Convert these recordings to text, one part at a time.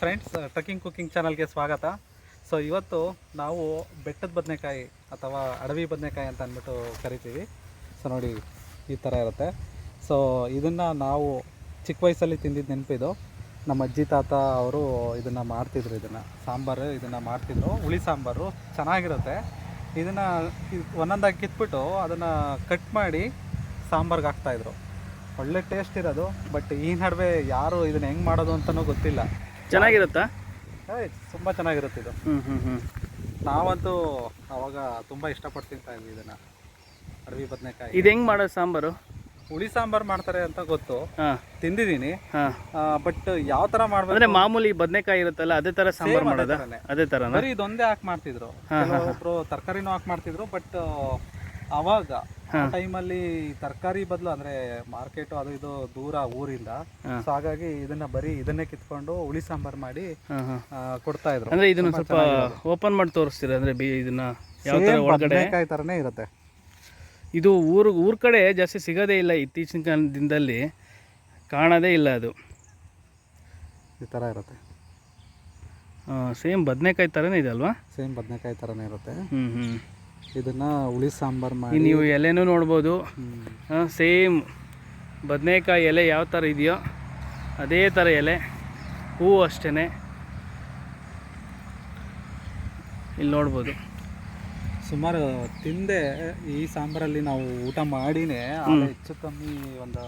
Friends trekking cooking ಚಾನಲ್ಗೆ ಸ್ವಾಗತ. So ಇವತ್ತು ನಾವು ಬೆಟ್ಟದ ಬದನೆಕಾಯಿ ಅಥವಾ ಅಡವಿ ಬದನೆಕಾಯಿ ಅಂತ ಅಂದ್ಬಿಟ್ಟು ಕರಿತೀವಿ. ಸೊ ನೋಡಿ, ಈ ಥರ ಇರುತ್ತೆ. ಸೊ ಇದನ್ನು ನಾವು ಚಿಕ್ಕ ವಯಸ್ಸಲ್ಲಿ ತಿಂದಿದ್ದು ನೆನಪಿದು. ನಮ್ಮ ಅಜ್ಜಿ ತಾತ ಅವರು ಇದನ್ನು ಮಾಡ್ತಿದ್ರು ಇದನ್ನು. ಸಾಂಬಾರು ಇದನ್ನು ಮಾಡ್ತಿದ್ರು. ಹುಳಿ ಸಾಂಬಾರು, ಚೆನ್ನಾಗಿರುತ್ತೆ. ಇದನ್ನು ಒಂದೊಂದಾಗಿ ಕಿತ್ಬಿಟ್ಟು ಅದನ್ನು ಕಟ್ ಮಾಡಿ ಸಾಂಬಾರ್ಗೆ ಹಾಕ್ತಾಯಿದ್ರು ಒಳ್ಳೆ ಟೇಸ್ಟ್ ಇರೋದು ಬಟ್ ಈ ನಡುವೆ ಯಾರು ಇದನ್ನು ಹೆಂಗೆ ಮಾಡೋದು ಅಂತಲೂ ಗೊತ್ತಿಲ್ಲ. ಚೆನ್ನಾಗಿರುತ್ತಾ? ತುಂಬ ಚೆನ್ನಾಗಿರುತ್ತೆ ಇದು. ನಾವಂತೂ ಅವಾಗ ತುಂಬ ಇಷ್ಟಪಟ್ಟು ತಿಂತಾ ಇದ್ವಿ ಇದನ್ನು. ಅಡವಿ ಬದನೆಕಾಯಿ. ಇದು ಹೆಂಗೆ ಮಾಡೋದು ಸಾಂಬಾರು? ಹುಳಿ ಸಾಂಬಾರು ಮಾಡ್ತಾರೆ ಅಂತ ಗೊತ್ತು. ಹಾಂ. ತಿಂದಿದ್ದೀನಿ. ಹಾಂ. ಬಟ್ ಯಾವ ಥರ ಮಾಡ್ಬೇಕು? ಅಂದರೆ ಮಾಮೂಲಿ ಬದನೆಕಾಯಿ ಇರುತ್ತಲ್ಲ ಅದೇ ಥರ ಸಾಂಬಾರು ಮಾಡೋದಾ. ಅದೇ ಬರೀ ಇದೊಂದೇ ಹಾಕಿ ಮಾಡ್ತಿದ್ರು. ಒಬ್ರು ತರಕಾರಿನೂ ಹಾಕಿ ಮಾಡ್ತಿದ್ರು ಬಟ್ ಅವಾಗ ಆ ಟೈಮಲ್ಲಿ ತರಕಾರಿ ಬದಲು ಅಂದ್ರೆ ಮಾರ್ಕೆಟ್ ಅದು ಇದು ದೂರ ಊರಿಂದ. ಸೊ ಹಾಗಾಗಿ ಇದನ್ನ ಬರೀ ಇದನ್ನೇ ಕಿತ್ಕೊಂಡು ಹುಳಿ ಸಾಂಬಾರ್ ಮಾಡಿ ಆ, ಕೊಡ್ತಾ ಇದ್ರು. ಅಂದ್ರೆ ಇದನ್ನ ಸ್ವಲ್ಪ ಓಪನ್ ಮಾಡಿ ತೋರಿಸ್ತೀರಾ? ಅಂದ್ರೆ ಬಿ ಇದನ್ನ ಯಾವ ತರ Same ಒಳಗಡೆ? ಬದ್ನೆಕಾಯಿ ಥರನೇ ಇರುತ್ತೆ. ಇದು ಊರು ಊರ್ ಕಡೆ ಜಾಸ್ತಿ ಸಿಗೋದೇ ಇಲ್ಲ ಇತ್ತೀಚಿನ ಕಾಲ ದಿನದಲ್ಲಿ. ಕಾಣೋದೇ ಇಲ್ಲ ಅದು. ಈ ತರ ಇರುತ್ತೆ. ಸೇಮ್ ಬದನೆಕಾಯಿ ತರನೇ ಇದೆ ಅಲ್ವಾ? ಸೇಮ್ ಬದನೆಕಾಯಿ ತರನೇ ಇರುತ್ತೆ. ಹ್ಞೂ ಹ್ಞೂ ಇದನ್ನ ಹುಳಿ ಸಾಂಬಾರ್ ಮಾಡಿ. ನೀವು ಎಲೆನೂ ನೋಡ್ಬೋದು. ಸೇಮ್ ಬದನೆಕಾಯಿ ಎಲೆ ಯಾವ ಥರ ಇದೆಯೋ ಅದೇ ಥರ ಎಲೆ ಹೂವು ಅಷ್ಟೇ ಇಲ್ಲಿ ನೋಡ್ಬೋದು. ಸುಮಾರು ತಿಂದೆ ಈ ಸಾಂಬಾರಲ್ಲಿ ನಾವು ಊಟ ಮಾಡಿನೇ ಹೆಚ್ಚು ಕಮ್ಮಿ ಒಂದು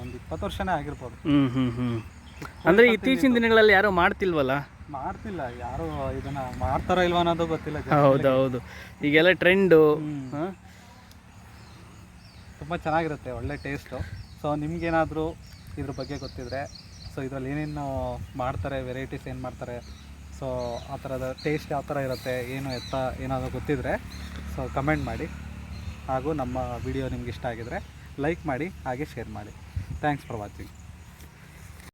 ಒಂದು ಇಪ್ಪತ್ತು ವರ್ಷನೇ ಆಗಿರ್ಬೋದು. ಹ್ಞೂ ಹ್ಞೂ ಹ್ಞೂ ಅಂದರೆ ಇತ್ತೀಚಿನ ದಿನಗಳಲ್ಲಿ ಯಾರೂ ಮಾಡ್ತಿಲ್ವಲ್ಲ? ಮಾಡ್ತಿಲ್ಲ ಯಾರು ಇದನ್ನ ಮಾಡ್ತಾರೋ ಇಲ್ವಾ ಅನ್ನೋದು ಗೊತ್ತಿಲ್ಲ ಹೌದೌದು. ಹೌದು ಹೌದು ಈಗೆಲ್ಲ ಟ್ರೆಂಡು. ತುಂಬ ಚೆನ್ನಾಗಿರುತ್ತೆ ಒಳ್ಳೆ ಟೇಸ್ಟು ಸೊ ನಿಮ್ಗೇನಾದರೂ ಇದ್ರ ಬಗ್ಗೆ ಗೊತ್ತಿದ್ರೆ ಸೊ ಇದರಲ್ಲಿ ಏನೇನು ಮಾಡ್ತಾರೆ ವೆರೈಟೀಸ್ ಏನು ಮಾಡ್ತಾರೆ ಸೊ ಆ ಥರದ ಟೇಸ್ಟ್ ಯಾವ ಥರ ಇರುತ್ತೆ ಏನು ಎತ್ತ ಏನಾದರೂ ಗೊತ್ತಿದ್ರೆ ಸೊ ಕಮೆಂಟ್ ಮಾಡಿ. ಹಾಗೂ ನಮ್ಮ ವಿಡಿಯೋ ನಿಮ್ಗೆ ಇಷ್ಟ ಆಗಿದ್ರೆ ಲೈಕ್ ಮಾಡಿ ಹಾಗೆ ಶೇರ್ ಮಾಡಿ. Thanks for watching